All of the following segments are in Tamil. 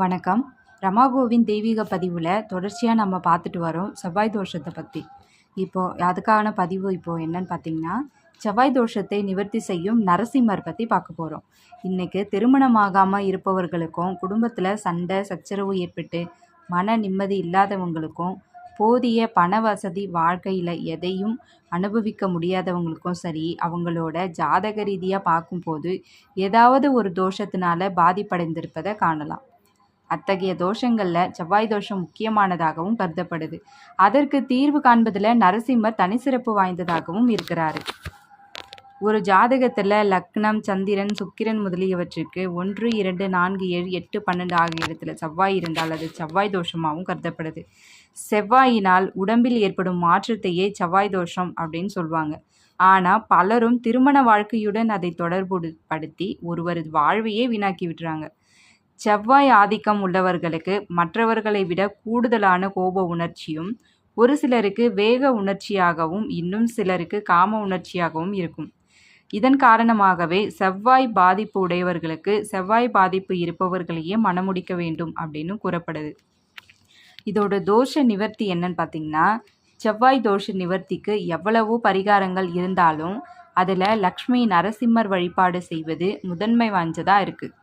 வணக்கம். ரமாகோவின் தெய்வீக பதிவில் தொடர்ச்சியாக நம்ம பார்த்துட்டு வரோம் செவ்வாய் தோஷத்தை பற்றி இப்போது அதுக்கான பதிவு இப்போது என்னன்னு பார்த்தீங்கன்னா செவ்வாய் தோஷத்தை நிவர்த்தி செய்யும் நரசிம்மர் பற்றி பார்க்க போகிறோம் இன்றைக்கு திருமணமாகாமல் இருப்பவர்களுக்கும் குடும்பத்தில் சண்டை சச்சரவு ஏற்பட்டு மன நிம்மதி இல்லாதவங்களுக்கும் போதிய பண வசதி வாழ்க்கையில் எதையும் அனுபவிக்க முடியாதவங்களுக்கும் சரி அவங்களோட ஜாதக ரீதியாக பார்க்கும்போது ஏதாவது ஒரு தோஷத்தினால பாதிப்படைந்திருப்பதை காணலாம். அத்தகைய தோஷங்களில் செவ்வாய் தோஷம் முக்கியமானதாகவும் கருதப்படுது. அதற்கு தீர்வு காண்பதில் நரசிம்மர் தனி சிறப்பு வாய்ந்ததாகவும் இருக்கிறாரு. ஒரு ஜாதகத்தில் லக்னம் சந்திரன் சுக்கிரன் முதலியவற்றுக்கு ஒன்று இரண்டு நான்கு ஏழு எட்டு பன்னெண்டு ஆகிய இடத்துல செவ்வாய் இருந்தால் அது செவ்வாய் தோஷமாகவும் கருதப்படுது. செவ்வாயினால் உடம்பில் ஏற்படும் மாற்றத்தையே செவ்வாய் தோஷம் அப்படின்னு சொல்லுவாங்க ஆனால் பலரும் திருமண வாழ்க்கையுடன் அதை தொடர்புபடுத்தி ஒருவரது வாழ்வையே வீணாக்கி விட்டுறாங்க. செவ்வாய் ஆதிக்கம் உள்ளவர்களுக்கு மற்றவர்களை விட கூடுதலான கோப உணர்ச்சியும் ஒரு சிலருக்கு வேக உணர்ச்சியாகவும் இன்னும் சிலருக்கு காம உணர்ச்சியாகவும் இருக்கும். இதன் காரணமாகவே செவ்வாய் பாதிப்பு உடையவர்களுக்கு செவ்வாய் பாதிப்பு இருப்பவர்களையே மனமுடிக்க வேண்டும் அப்படின்னு கூறப்படுது. இதோட தோஷ நிவர்த்தி என்னன்னு பார்த்தீங்கன்னா செவ்வாய் தோஷ நிவர்த்திக்கு எவ்வளவோ பரிகாரங்கள் இருந்தாலும் அதில் லக்ஷ்மி நரசிம்மர் வழிபாடு செய்வது முதன்மை வாய்ந்ததாக இருக்குது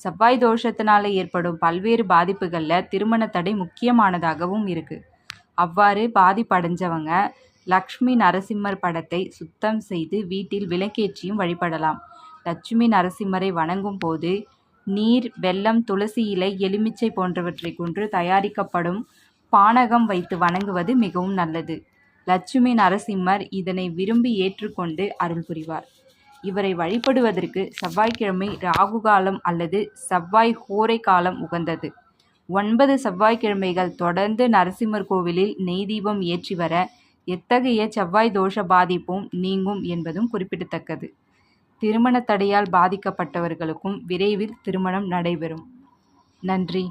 செவ்வாய் தோஷத்தினால ஏற்படும் பல்வேறு பாதிப்புகளில் திருமண தடை முக்கியமானதாகவும் இருக்குது அவ்வாறு பாதிப்படைஞ்சவங்க லக்ஷ்மி நரசிம்மர் படத்தை சுத்தம் செய்து வீட்டில் விளக்கேற்றியும் வழிபடலாம். லட்சுமி நரசிம்மரை வணங்கும் போது நீர் வெல்லம் துளசி இலை எலுமிச்சை போன்றவற்றை கொண்டு தயாரிக்கப்படும் பானகம் வைத்து வணங்குவது மிகவும் நல்லது. லட்சுமி நரசிம்மர் இதனை விரும்பி ஏற்றுக்கொண்டு அருள் புரிவார். இவரை வழிபடுவதற்கு செவ்வாய்க்கிழமை ராகு காலம் அல்லது செவ்வாய் ஹோரை காலம் உகந்தது. ஒன்பது செவ்வாய்க்கிழமைகள் தொடர்ந்து நரசிம்மர் கோவிலில் நெய் தீபம் ஏற்றி வர எத்தகைய செவ்வாய் தோஷ பாதிப்பும் நீங்கும் என்பதும் குறிப்பிடத்தக்கது. திருமண தடையால் பாதிக்கப்பட்டவர்களுக்கும் விரைவில் திருமணம் நடைபெறும். நன்றி.